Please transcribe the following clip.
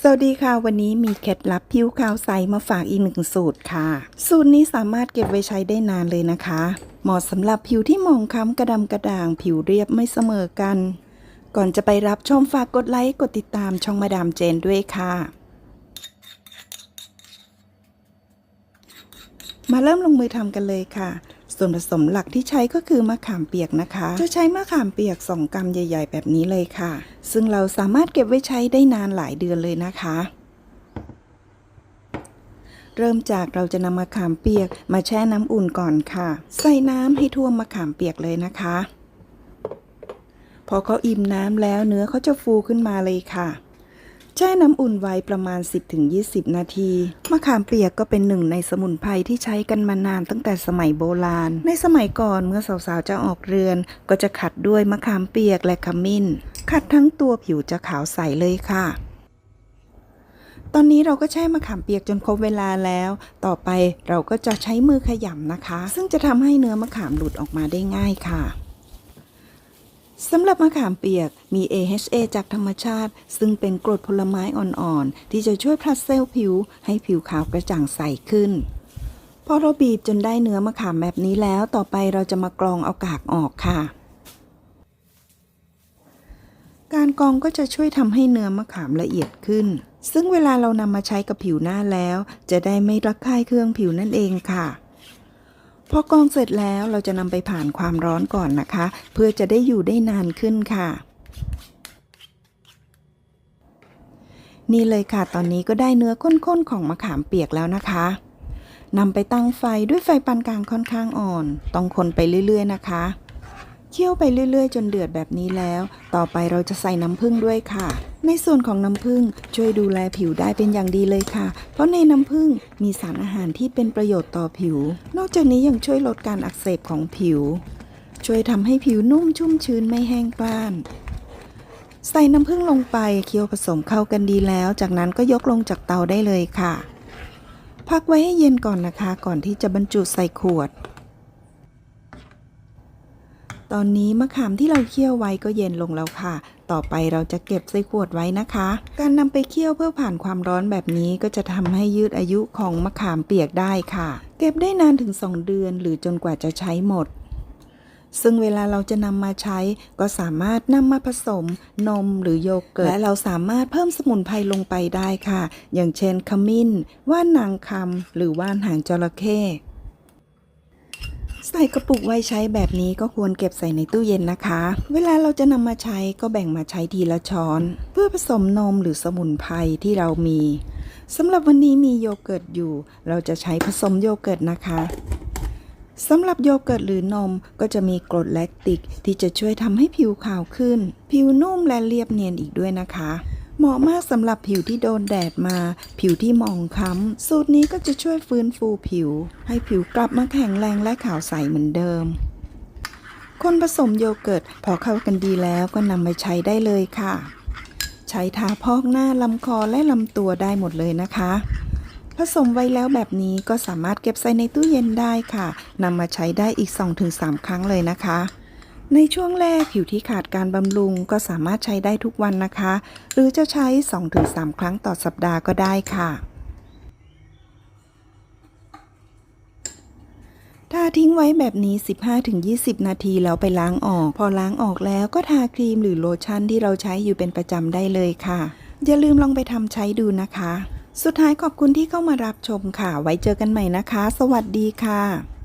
สวัสดีค่ะ วันนี้มีเคล็ดลับผิวขาวใสมาฝากอีกหนึ่งสูตรค่ะ สูตรนี้สามารถเก็บไว้ใช้ได้นานเลยนะคะ เหมาะสำหรับผิวที่หมองคล้ำกระดำกระด่าง ผิวเรียบไม่เสมอกัน ก่อนจะไปรับชมฝากกดไลค์กดติดตามช่องมาดามเจนด้วยค่ะ มาเริ่มลงมือทำกันเลยค่ะ ส่วนผสมหลักที่ใช้ก็คือมะขามเปียกนะคะ จะใช้มะขามเปียก 2กรัมใหญ่ ๆ แบบนี้เลยค่ะ ซึ่งเราสามารถเก็บไว้ใช้ได้นานหลายเดือนเลยนะคะ เริ่มจากเราจะนำมะขามเปียกมาแช่น้ำอุ่นก่อนค่ะ ใส่น้ำให้ท่วมมะขามเปียกเลยนะคะ พอเขาอิ่มน้ำแล้วเนื้อเขาจะฟูขึ้นมาเลยค่ะ แช่น้ำอุ่นไว้ประมาณ 10-20 นาที มะขามเปียกก็เป็นหนึ่งในสมุนไพรที่ใช้กันมานานตั้งแต่สมัยโบราณ ในสมัยก่อนเมื่อสาวๆจะออกเรือน ก็จะขัดด้วยมะขามเปียกและขมิ้น ขัดทั้งตัวผิวจะขาวใสเลยค่ะ ตอนนี้เราก็แช่มะขามเปียกจนครบเวลาแล้ว ต่อไปเราก็จะใช้มือขยำนะคะ ซึ่งจะทำให้เนื้อมะขามหลุดออกมาได้ง่ายค่ะ สำหรับมะขามเปียกมี AHA จากธรรมชาติ ซึ่งเป็นกรดผลไม้อ่อนๆ ที่จะช่วยพลัดเซลล์ผิว ให้ผิวขาวกระจ่างใสขึ้น พอเราบีบจนได้เนื้อมะขามแบบนี้แล้วต่อไปเราจะมากรองเอากากออกค่ะ การกรองก็จะช่วยทำให้เนื้อมะขามละเอียดขึ้น ซึ่งเวลาเรานำมาใช้กับผิวหน้าแล้ว จะได้ไม่ระคายเคืองผิวนั่นเองค่ะ พอกรองเสร็จแล้วเราจะนำไปผ่านความร้อนก่อนนะคะ เพื่อจะได้อยู่ได้นานขึ้นค่ะนี่เลยค่ะ ตอนนี้ก็ได้เนื้อข้นๆของมะขามเปียกแล้วนะคะ นำไปตั้งไฟด้วยไฟปานกลางค่อนข้างอ่อน ต้องคนไปเรื่อยๆนะคะ เคี่ยวไปเรื่อยๆ จนเดือดแบบนี้แล้ว ต่อไปเราจะใส่น้ำผึ้งด้วยค่ะ ในส่วนของน้ำผึ้งช่วยดูแลผิวได้เป็นอย่างดีเลยค่ะ เพราะในน้ำผึ้งมีสารอาหารที่เป็นประโยชน์ต่อผิว นอกจากนี้ยังช่วยลดการอักเสบของผิว ช่วยทำให้ผิวนุ่มชุ่มชื้นไม่แห้งกร้านใส่น้ำผึ้งลงไปเคี่ยวผสมเข้ากันดีแล้ว จากนั้นก็ยกลงจากเตาได้เลยค่ะ พักไว้ให้เย็นก่อนนะคะ ก่อนที่จะบรรจุใส่ขวด ตอนนี้มะขามที่เราเคี่ยวไว้ก็เย็นลงแล้วค่ะ ต่อไปเราจะเก็บใส่ขวดไว้นะคะ การนำไปเคี่ยวเพื่อผ่านความร้อนแบบนี้ก็จะทำให้ยืดอายุของมะขามเปียกได้ค่ะ เก็บได้นานถึง 2 เดือน หรือจนกว่าจะใช้หมด ซึ่งเวลาเราจะนำมาใช้ ก็สามารถนำมาผสม นมหรือโยเกิร์ตและเราสามารถเพิ่มสมุนไพรลงไปได้ค่ะ อย่างเช่นขมิ้น ว่านนางคำหรือว่านหางจระเข้ ใส่กระปุกไว้ใช้แบบนี้ก็ควรเก็บใส่ในตู้เย็นนะคะ เวลาเราจะนำมาใช้ก็แบ่งมาใช้ทีละช้อน เพื่อผสมนมหรือสมุนไพรที่เรามีสำหรับวันนี้มีโยเกิร์ตอยู่ เราจะใช้ผสมโยเกิร์ตนะคะสำหรับโยเกิร์ตหรือนมก็จะมีกรดแลคติกที่จะช่วยทำให้ผิวขาวขึ้น ผิวนุ่มและเรียบเนียนอีกด้วยนะคะ เหมาะมากสำหรับผิวที่โดนแดดมา ผิวที่หมองคล้ำ สูตรนี้ก็จะช่วยฟื้นฟูผิว ให้ผิวกลับมาแข็งแรงและขาวใสเหมือนเดิม คนผสมโยเกิร์ตพอเข้ากันดีแล้วก็นำไปใช้ได้เลยค่ะ ใช้ทาพอกหน้าลำคอและลำตัวได้หมดเลยนะคะ ผสมไว้แล้วแบบนี้ก็สามารถเก็บใส่ในตู้เย็นได้ค่ะนำมาใช้ได้อีก 2-3 ครั้งเลยนะคะ ในช่วงแรกผิวที่ขาดการบำรุงก็สามารถใช้ได้ทุกวันนะคะ หรือจะใช้ 2-3 ครั้งต่อสัปดาห์ก็ได้ค่ะถ้าทิ้งไว้แบบนี้ 15-20 นาทีแล้วไปล้างออก พอล้างออกแล้วก็ทาครีมหรือโลชั่นที่เราใช้อยู่เป็นประจำได้เลยค่ะ อย่าลืมลองไปทำใช้ดูนะคะ สุดท้ายขอบคุณที่เข้ามารับชมค่ะ ไว้เจอกันใหม่นะคะ สวัสดีค่ะ